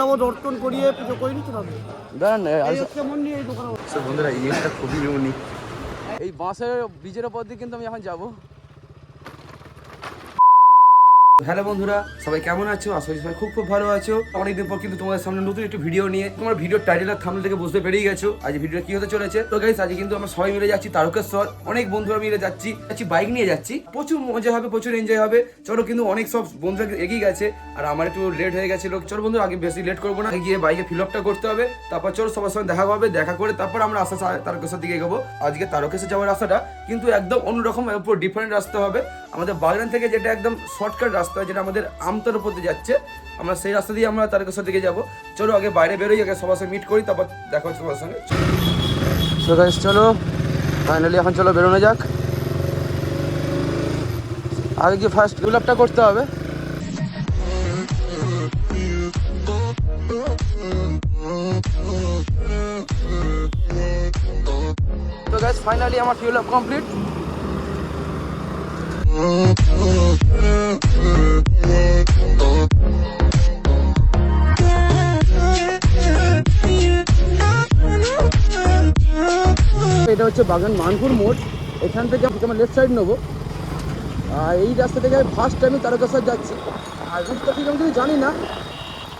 যাব দর্শন করিয়ে পুজো করে নিতে হবে। বন্ধুরা এই জিনিসটা খুবই ইউনিক এই বাঁশের ব্রিজের ওপর দিয়ে কিন্তু আমি এখন যাব। হ্যালো বন্ধুরা, সবাই কেমন আছো? করি সবাই খুব খুব ভালো আছো। অনেকদিন পর কিন্তু তোমাদের সামনে নতুন একটু ভিডিও নিয়ে তোমার ভিডিও টাইটেল আর থামলে থেকে বুঝতে পেরেই গেছো। আজ ভিডিও কি হতে চলেছে? তো গাইস আজকে কিন্তু আমরা সবাই মিলে যাচ্ছি তারকেশ্বর। অনেক বন্ধুরা মিলে যাচ্ছি যাচ্ছি বাইক নিয়ে যাচ্ছি। প্রচুর মজা হবে, প্রচুর এনজয় হবে। চলো কিন্তু অনেক সব বন্ধুরা এগিয়ে গেছে। আর আমার একটু লেট হয়ে গেছিল চলো বন্ধু আগে বেশি লেট করব না। গিয়ে বাইকে ফিল আপটা করতে হবে। তারপর চলো সবার সঙ্গে দেখা হবে, দেখা করে তারপর আমরা আস্তে তারকেশ্বর দিকে এগোবো। আজকে তারকেশ্বর যাওয়ার রাস্তাটা কিন্তু একদম অন্যরকম পুরো ডিফারেন্ট রাস্তা হবে। আমাদের বাগনান থেকে যেটা একদম শর্টকাট রাস্তা যেটা আমাদের আমতর উপর দিয়ে যাচ্ছে, আমরা সেই রাস্তা দিয়ে আমরা তারকেশ্বর দিকে যাব। চলো আগে বাইরে বেরোই, আগে সবার সঙ্গে মিট করি, তারপর দেখা হচ্ছে সবার সঙ্গে। গাইস চলো। ফাইনালি এখন চলো বেরোনো যাক। আগে কি ফার্স্ট ডেভেলপটা করতে হবে। গাইস ফাইনালি আমার ফিউল আপ কমপ্লিট এটা হচ্ছে বাগান মানপুর মোড়। এখান থেকে আমার লেফট সাইড নেব। আর এই রাস্তা থেকে আমি ফার্স্ট টাইমে তারকেশ্বর যাচ্ছি। আর রুটটা ঠিক আমি জানি না।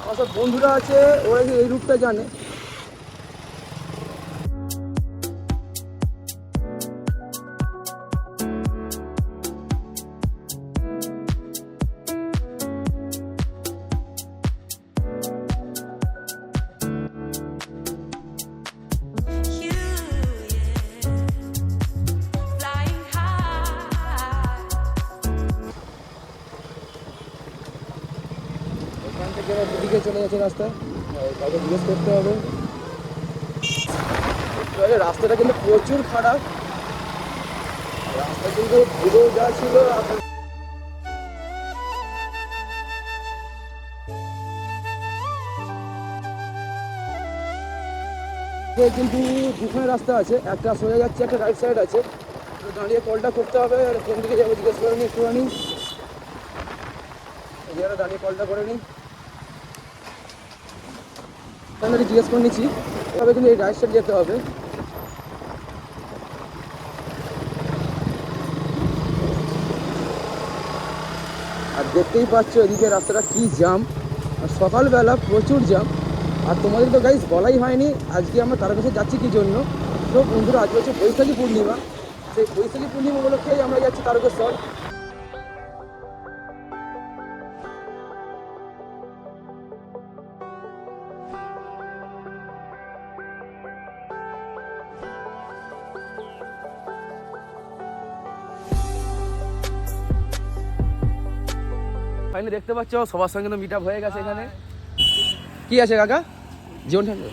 আমার সব বন্ধুরা আছে, ওরা এই রুটটা জানে। দুদিকে চলে রাস্তা কাউকে জিজ্ঞেস করতে হবে। রাস্তাটা কিন্তু প্রচুর খারাপ। রাস্তা কিন্তু পুরো যা ছিল কিন্তু দুখানে রাস্তা আছে, একটা সোজা যাচ্ছে, একটা রাইট সাইড আছে। দাঁড়িয়ে কলটা করতে হবে, আর কোন দিকে যাব জিজ্ঞেস করে নিই একটুখানি। দাঁড়িয়ে কলটা করে নিই আমি জিজ্ঞেস করে নিচ্ছি, তবে কিন্তু এই রাইট সাইড যেতে হবে। আর দেখতেই পাচ্ছ এদিকে রাস্তাটা কি জ্যাম আর সকালবেলা প্রচুর জ্যাম আর তোমাদের তো গাইজ বলাই হয়নি, আজকে আমরা তার কাছে যাচ্ছি কি জন্য? তো বন্ধুরা আজকে হচ্ছে বৈশাখী পূর্ণিমা। সেই বৈশাখী পূর্ণিমা উপলক্ষেই আমরা যাচ্ছি তারকেশ্বর। ফাইনালি দেখতে পাচ্ছ সবার সঙ্গে তো মিট আপ হয়ে গেছে এখানে। কি আছে কাকা? জীবন ঠান্ডা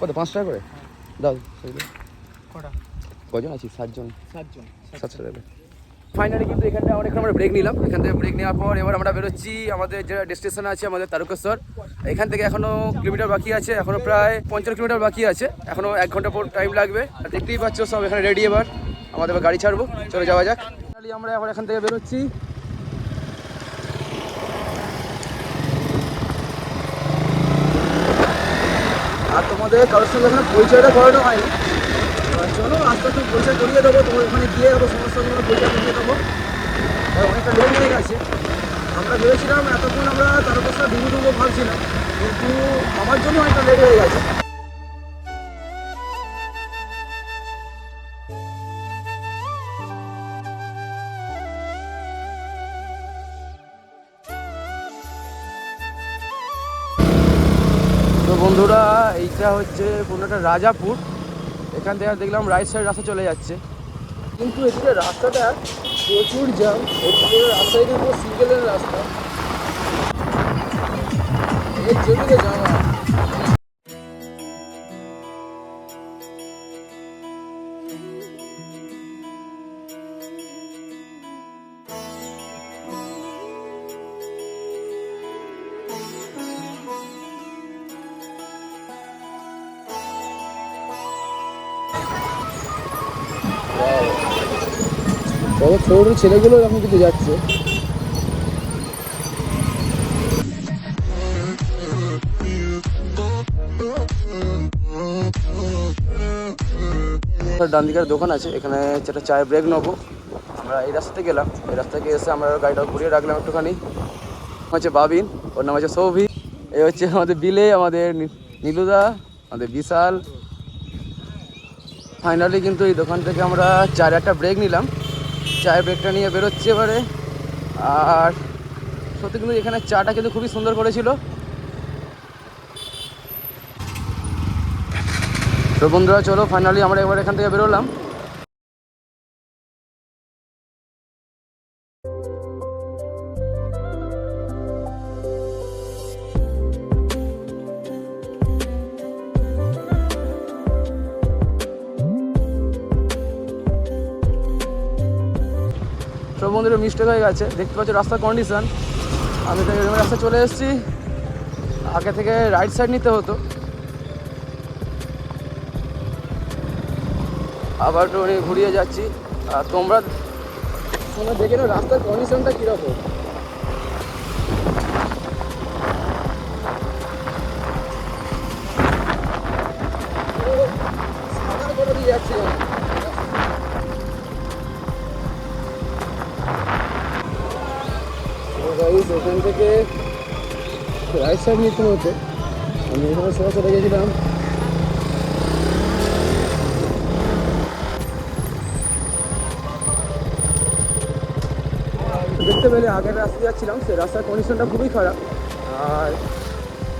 কত পাঁচ টাকা করে? দাও কটা? কজন আছি সাতজন? সাতজন সাতশো টাকা। ফাইনালি কিন্তু এখানটা অনেকক্ষণ আমরা ব্রেক নিলাম। এখান থেকে ব্রেক নেওয়ার পর এবার আমরা বেরোচ্ছি। আমাদের যে ডেস্টিনেশন আছে আমাদের তারকেশ্বর। এখান থেকে এখনও কিলোমিটার বাকি আছে। এখনও প্রায় পঞ্চাশ কিলোমিটার বাকি আছে। এখনও এক ঘণ্টা পর টাইম লাগবে। আর দেখতেই পাচ্ছ সব এখানে রেডি এবার। আমাদের এবার গাড়ি ছাড়বো। চলে যাওয়া যাক। ফাইনালি আমরা এখন এখান থেকে বেরোচ্ছি। আর তোমাদের কারোর সঙ্গে এখানে পরিচয়টা করানো হয়নি। চলো আস্তে আস্তে পরিচয় করিয়ে দেবো, তোমার ওখানে গিয়ে দেবো সঙ্গে পরিচয় করিয়ে দেবো। অনেকটা লেট হয়ে গেছে। আমরা ভেবেছিলাম এতক্ষণ আমরা তারকেশ্বর ডুবো ডুবো ভাবছিলাম কিন্তু আমার জন্য অনেকটা লেট হয়ে গেছে। এইটা হচ্ছে পুরোটা রাজাপুর। এখান থেকে দেখলাম রাইট সাইড রাস্তা চলে যাচ্ছে। কিন্তু এদিকে রাস্তাটা প্রচুর জ্যাম এদিকে রাস্তায় কিন্তু সিঙ্গেলের রাস্তা। এই জমিতে যাওয়া ছোট ছোটো ছেলেগুলো এরকম কিছু যাচ্ছে। ডান দিকের দোকান আছে, এখানে একটা চায়ের ব্রেক নেব। আমরা এই রাস্তাতে গেলাম, এই রাস্তা থেকে এসে আমরা গাড়িটা ঘুরিয়ে রাখলাম একটুখানি। হচ্ছে বাবিন, ওর নাম হচ্ছে সৌভি এই হচ্ছে আমাদের বিলে, আমাদের নীলুদা, আমাদের বিশাল। ফাইনালি কিন্তু এই দোকান থেকে আমরা চার একটা ব্রেক নিলাম। চায়ের ব্রেকটা নিয়ে বেরোচ্ছে এবারে। আর সত্যি কিন্তু এখানে চাটা কিন্তু খুবই সুন্দর করেছিল। তো বন্ধুরা, চলো ফাইনালি আমরা এবার এখান থেকে বেরোলাম। মিস্টেক হয়ে গেছে। দেখতে পাচ্ছ রাস্তার কন্ডিশান আমি তো এরকম রাস্তায় চলে এসেছি। আগে থেকে রাইট সাইড নিতে হতো। আবার একটু ঘুরিয়ে যাচ্ছি। আর তোমরা তোমরা দেখে নাও রাস্তার কন্ডিশনটা কীরকম। সাইড নিতে হতো আমি এখানে চলে গেছিলাম। দেখতে পেলে আগের রাস্তা যাচ্ছিলাম, সেই রাস্তার কন্ডিশনটা খুবই খারাপ। আর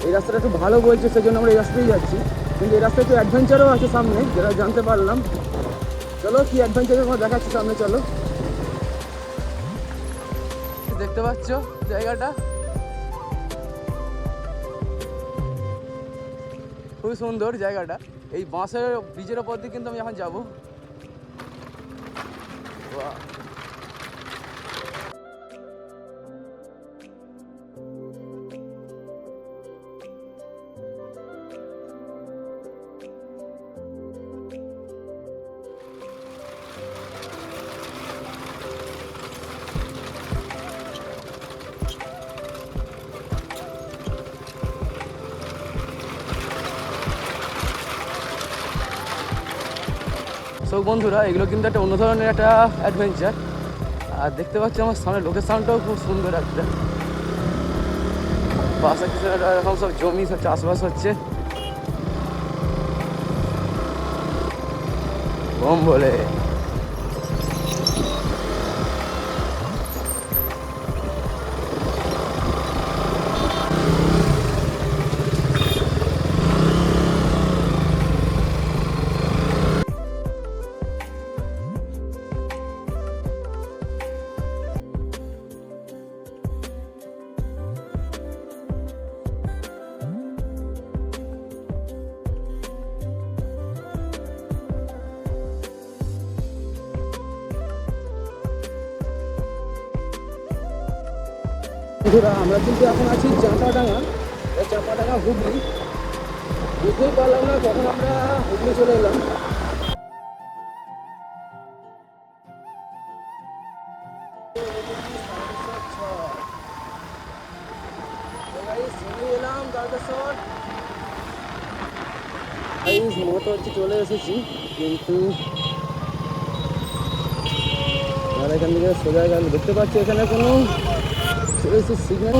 এই রাস্তাটা একটু ভালো বলছে সেই জন্য আমরা এই রাস্তাতেই যাচ্ছি। কিন্তু এই রাস্তায় একটু অ্যাডভেঞ্চারও আছে সামনে, যেটা জানতে পারলাম। চলো, কি অ্যাডভেঞ্চারের আমরা দেখাচ্ছি সামনে, চলো। দেখতে পাচ্ছ জায়গাটা? খুবই সুন্দর জায়গাটা। এই বাঁশের ব্রিজের ওপর দিয়ে কিন্তু আমি এখন যাব। বন্ধুরা, এগুলো কিন্তু একটা অন্য ধরনের একটা অ্যাডভেঞ্চার আর দেখতে পাচ্ছি আমার সামনে লোকেশনটাও খুব সুন্দর একটা। বাসা কিছু এরকম সব জমি, সব চাষবাস হচ্ছে। কম বলে বন্ধুরা, আমরা কিন্তু এখন আছি চাঁপাডাঙ্গা। চাঁপাডাঙ্গা হুগলি। বুঝতেই পারলাম না কখন আমরা হুগলি চলে এলাম। এলাম মতো হচ্ছে চলে এসেছি কিন্তু আর এখান থেকে সোজা গেল দেখতে পাচ্ছি এখানে কোনো সিগন্যাল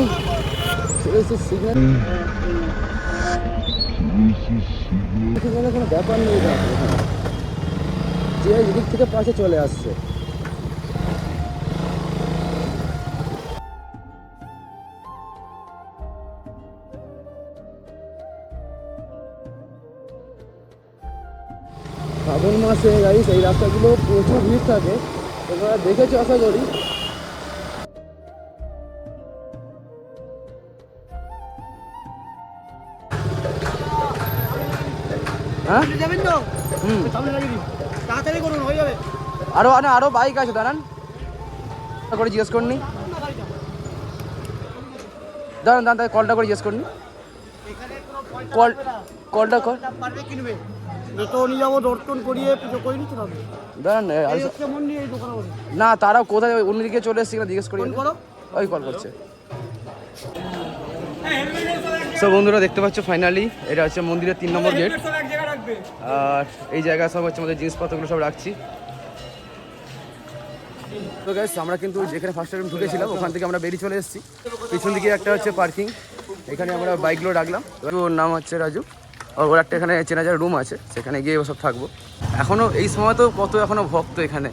সিগন্যাল এখানে কোনো ব্যাপার নেই। যে এদিক থেকে পাশে চলে আসছে শ্রাবণ মাসে গাড়ি এই রাস্তাগুলো প্রচুর ভিড় থাকে তোমরা দেখেছ আশা করি হ্যাঁ? যাবেন তো? হুম। সামনে লাগিয়ে দিন। তাড়াতাড়ি করুন হয়ে যাবে। আরও না আরও বাইক আছে দাঁড়ান। করে জিজ্ঞেস করনি। দাঁড়ান দাঁড়ান তাহলে কলটা করে জিজ্ঞেস করনি। কল কলটা কর। পারবে কিনবে। যত নিয়ে যাব দর্শন করিয়ে পুজো করে নিতে হবে। দাঁড়ান না তারাও কোথায় অন্যদিকে চলে এসেছি না জিজ্ঞেস করি। ফোন ওই কল করছে। সো বন্ধুরা দেখতে পাচ্ছ ফাইনালি এটা হচ্ছে মন্দিরের তিন নম্বর গেট আর এই জায়গা সব হচ্ছে আমাদের জিনিসপত্রগুলো সব রাখছি। তো গ্যাস আমরা কিন্তু যেখানে ফার্স্ট টাইম ঢুকেছিলাম, ওখান থেকে আমরা বেরিয়ে চলে এসেছি। পিছন দিকে একটা হচ্ছে পার্কিং এখানে আমরা বাইকগুলো রাখলাম। ওর নাম হচ্ছে রাজু। আর ওর একটা এখানে চেনা যাওয়ার রুম আছে, সেখানে গিয়ে সব থাকব। এখনও এই সময় তো কত এখনও ভক্ত এখানে।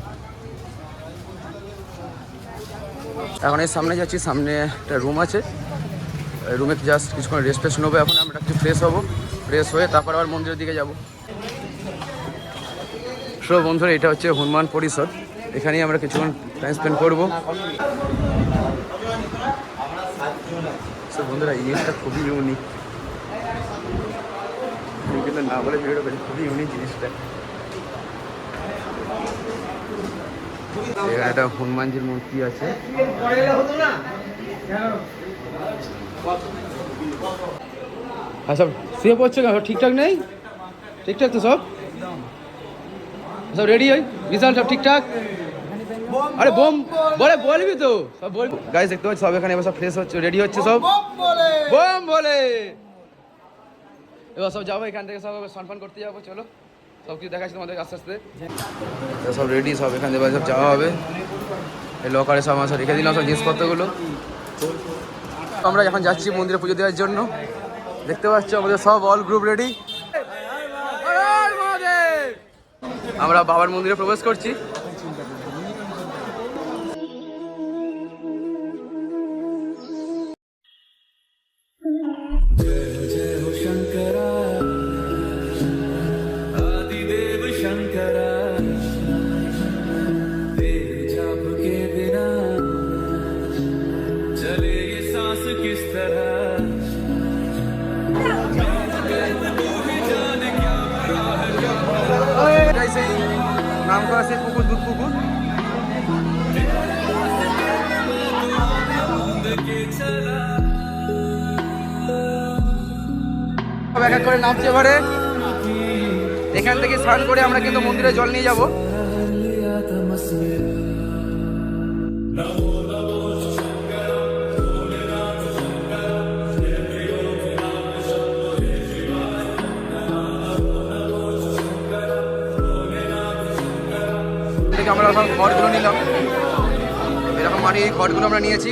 এখন এর সামনে যাচ্ছি, সামনে একটা রুম আছে। রুমে জাস্ট কিছুক্ষণ রেস্ট ফেস্ট নেব, এখন আমরা একটু ফ্রেশ হব। ফ্রেশ হয়ে তারপর আবার মন্দিরের দিকে যাব। সো বন্ধুরা, এটা হচ্ছে হনুমান পরিষদ। এখানেই আমরা কিছুক্ষণ টাইম স্পেন্ড করব। বন্ধুরা, এই খুবই ইউনিক না বলে ভিডিওটা করি খুবই ইউনিক জিনিসটা। এখানে একটা হনুমানজির মূর্তি আছে। হ্যাঁ সব শুয়ে পড়ছে কেন? ঠিকঠাক নেই? ঠিকঠাক তো সব? সব রেডি হয় বিশাল সব ঠিকঠাক? আরে বোম বলে বলবি তো। সব বল গাইস দেখতে পাচ্ছি সব এখানে এবার সব ফ্রেশ হচ্ছে রেডি হচ্ছে সব। বোম বলে। এবার সব যাব এখান থেকে সব সনফান করতে যাব চলো। সব কিছু দেখাচ্ছি তোমাদের আস্তে আস্তে। সব রেডি সব এখান থেকে সব যাওয়া হবে। এই লকারে সব আমার সব রেখে দিলাম সব জিনিসপত্রগুলো। আমরা এখন যাচ্ছি মন্দিরে পুজো দেওয়ার জন্য। দেখতে পাচ্ছ আমাদের সব অল গ্রুপ রেডি আমরা বাবার মন্দিরে প্রবেশ করছি। নাম কুকুর, দুধ সব এক এক করে নামছে এবারে এখান থেকে স্নান করে আমরা কিন্তু মন্দিরে জল নিয়ে যাব। থেকে আমরা এখন ঘরগুলো নিলাম। এরকম মাটি এই ঘরগুলো আমরা নিয়েছি।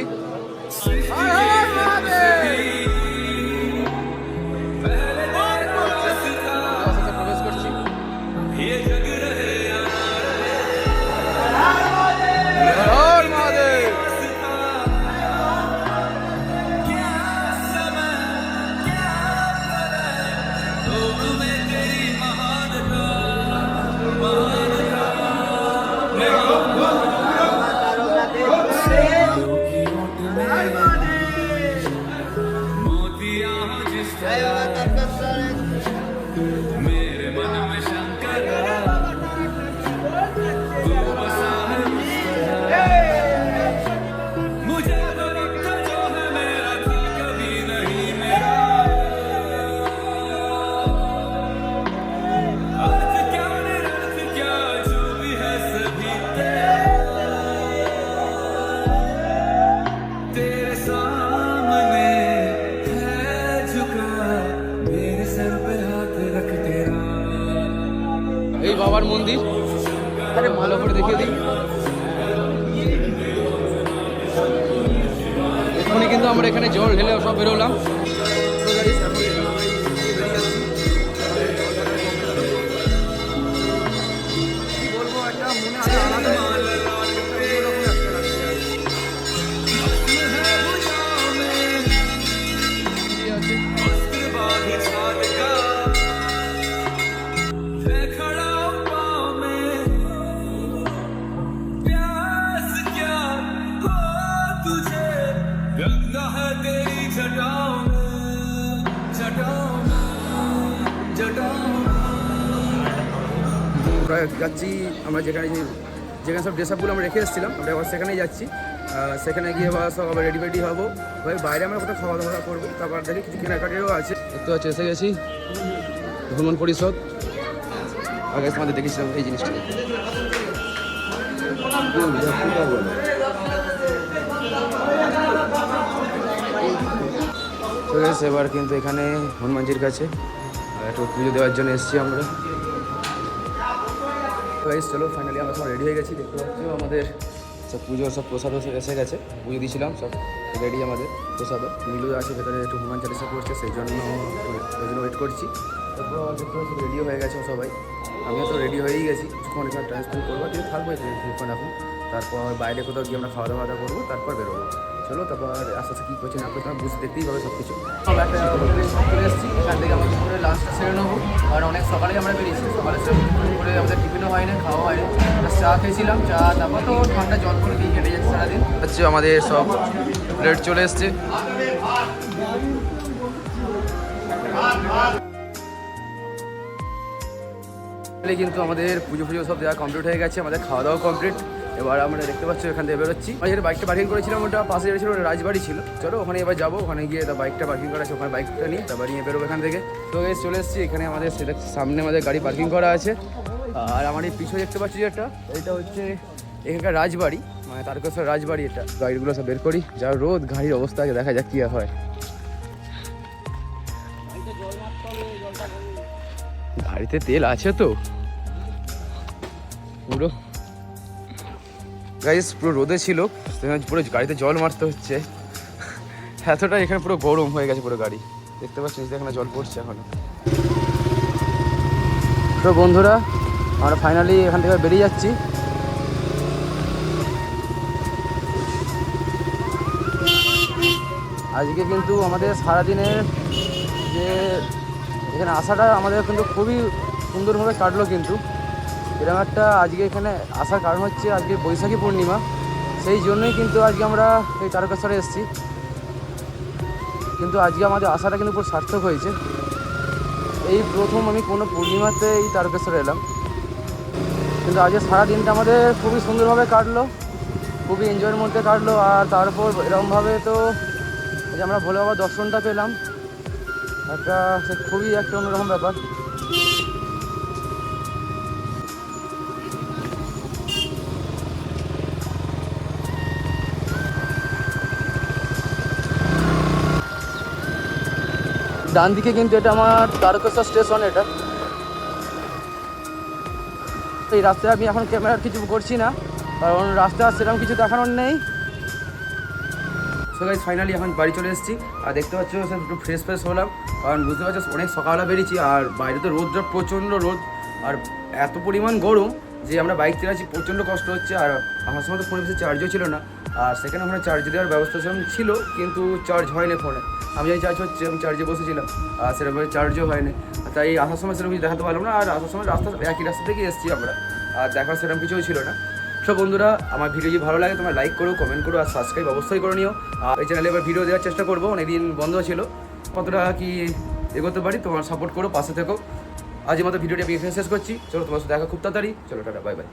বাবার মন্দির। আরে ভালো করে দেখিয়ে দিই। এখনই কিন্তু আমরা এখানে জল ঢেলে সব বেরোলাম। যাচ্ছি, আমরা যেখানে যেখানে সব ড্রেস আপগুলো আমরা রেখে এসেছিলাম, আমরা এবার সেখানেই যাচ্ছি। সেখানে গিয়ে বা সব আবার রেডি ফেডি হব। ভাই বাইরে আমরা কোথাও খাওয়া দাওয়া করব, তারপর দেখি কিছু কেনাকাটিও আছে। দেখতে পাচ্ছি, এসে গেছি। ভ্রমণ পরিষদ। আগে তোমাদের দেখেছিলাম এই জিনিসটা। এবার কিন্তু এখানে হনুমানজির কাছে একটু পুজো দেওয়ার জন্য এসেছি আমরা। গাইস চলো ফাইনালি আমরা সব রেডি হয়ে গেছি, দেখতে পাচ্ছ আমাদের সব পুজো, সব প্রসাদও সব এসে গেছে। পুজো দিয়েছিলাম, সব রেডি আমাদের প্রসাদও। নীলু আছে ভেতরে একটু হনুমান চালিশা করছে, সেই জন্য ওই জন্য ওয়েট করছি। তারপর পাচ্ছি রেডিও হয়ে গেছে সবাই। আমিও তো রেডি হয়েই গেছি, কিছুক্ষণ এখানে স্পেন্ড করব কিন্তু থাকব কিছুক্ষণ এখন তারপর বাইরে কোথাও গিয়ে আমরা খাওয়া দাওয়া করব, তারপর বেরোবো। চলো তারপর আস্তে আস্তে কী করছি না করছি বুঝতে দেখতেই পাবে সব কিছু চলে এসেছি এখান থেকে আমরা করে লাঞ্চটা সেরে নেব। আর অনেক সকালেই আমরা বেরিয়েছি সকালে করে আমাদের টিফিনও হয়নি খাওয়া হয়নি। Just চা খেয়েছিলাম চা তারপর তো ঠান্ডা জল করে দিয়ে কেটে যাচ্ছে সারাদিন। হচ্ছে আমাদের সব প্লেট চলে এসছে। কিন্তু আমাদের পুজো ফুজো সব দেওয়া কমপ্লিট হয়ে গেছে আমাদের খাওয়া দাওয়া কমপ্লিট এবার আমরা দেখতে পাচ্ছি এখান থেকে বেরোচ্ছি। আমি যেটা বাইকটা পার্কিং করেছিলাম ওটা পাশে ছিল ওটা রাজবাড়ি ছিল। চলো ওখানে এবার যাব। ওখানে গিয়ে তা বাইকটা পার্কিং করা আছে ওখানে বাইকটা নিই তারপর নিয়ে বেরোবো এখান থেকে। তো guys, চলে এসেছি এখানে আমাদের সেটা সামনে আমাদের গাড়ি পার্কিং করা আছে। আর আমার এই পিছনে দেখতে পাচ্ছি যেটা এটা হচ্ছে এখানকার রাজবাড়ি। মানে তারকেশ্বর রাজবাড়ি এটা। গাড়িগুলো সব বের করি। যা রোদ গাড়ির অবস্থা আছে দেখা যাক কি আর হয়। গাড়িতে তেল আছে তো? পুরো গাইস পুরো রোদে ছিল, সেখানে পুরো গাড়িতে জল মারতে হচ্ছে। এতটা এখানে পুরো গরম হয়ে গেছে পুরো গাড়ি। দেখতে পাচ্ছিস এখানে জল পড়ছে এখনও। তো বন্ধুরা, আমরা ফাইনালি এখান থেকে বেরিয়ে যাচ্ছি। আজকে কিন্তু আমাদের সারাদিনের যে এখানে আসাটা আমাদের কিন্তু খুবই সুন্দরভাবে কাটলো কিন্তু। এরকম একটা আজকে এখানে আসার কারণ হচ্ছে আজকে বৈশাখী পূর্ণিমা। সেই জন্যই কিন্তু আজকে আমরা এই তারকেশ্বরে এসেছি। কিন্তু আজকে আমাদের আসাটা কিন্তু পুরো সার্থক হয়েছে। এই প্রথম আমি কোনো পূর্ণিমাতে এই তারকেশ্বরে এলাম। কিন্তু আজকে সারা দিনটা আমাদের খুবই সুন্দরভাবে কাটলো, খুবই এনজয়ের মধ্যে কাটলো, আর তারপর এরকমভাবে তো যে আমরা ভোলে বাবার দর্শনটা পেলাম। একটা খুবই একটা অন্যরকম ব্যাপার। ডান দিকে কিন্তু এটা আমার তারকেশ্বর স্টেশন এটা। এই রাস্তায় আমি এখন ক্যামেরার কিছু করছি না, কারণ রাস্তা সেরকম কিছু দেখানোর নেই। সো গাইজ ফাইনালি এখন বাড়ি চলে এসেছি। আর দেখতে পাচ্ছ একটু ফ্রেশ ফ্রেশ হলাম। কারণ বুঝতে পারছ, অনেক সকালবেলা বেরিয়েছি, আর বাইরে তো রোদটা প্রচণ্ড রোদ। আর এত পরিমাণ গরম যে আমরা বাইক চালাচ্ছি প্রচণ্ড কষ্ট হচ্ছে। আর আমার সময় তো ফোনে বেশি চার্জও ছিল না। আর সেখানে ওখানে চার্জ দেওয়ার ব্যবস্থা ছিল, কিন্তু চার্জ হয়নি ফোনে আমি যাই চার্জ হচ্ছে, আমি চার্জে বসেছিলাম, আর সেরকমভাবে চার্জও হয়নি। তাই আসার সময় সেরকম কিছু দেখাতে পারলাম না, আর আসার সময় রাস্তা, একই রাস্তা থেকে এসেছি আমরা, আর দেখার সেরকম কিছুই ছিল না। সব বন্ধুরা, আমার ভিডিও যদি ভালো লাগে, তোমরা লাইক করো কমেন্ট করো, আর সাবস্ক্রাইব অবশ্যই করে নিও। আর এই চ্যানেলে এবার ভিডিও দেওয়ার চেষ্টা করব, অনেকদিন বন্ধ ছিল। কতটা কি এগোতে পারি, তোমার সাপোর্ট করো, পাশে থেকো। আজ মতো ভিডিওটি আমি শেষ করছি। চলো তোমার সাথে দেখা খুব তাড়াতাড়ি। চলো, টাটা বাই বাই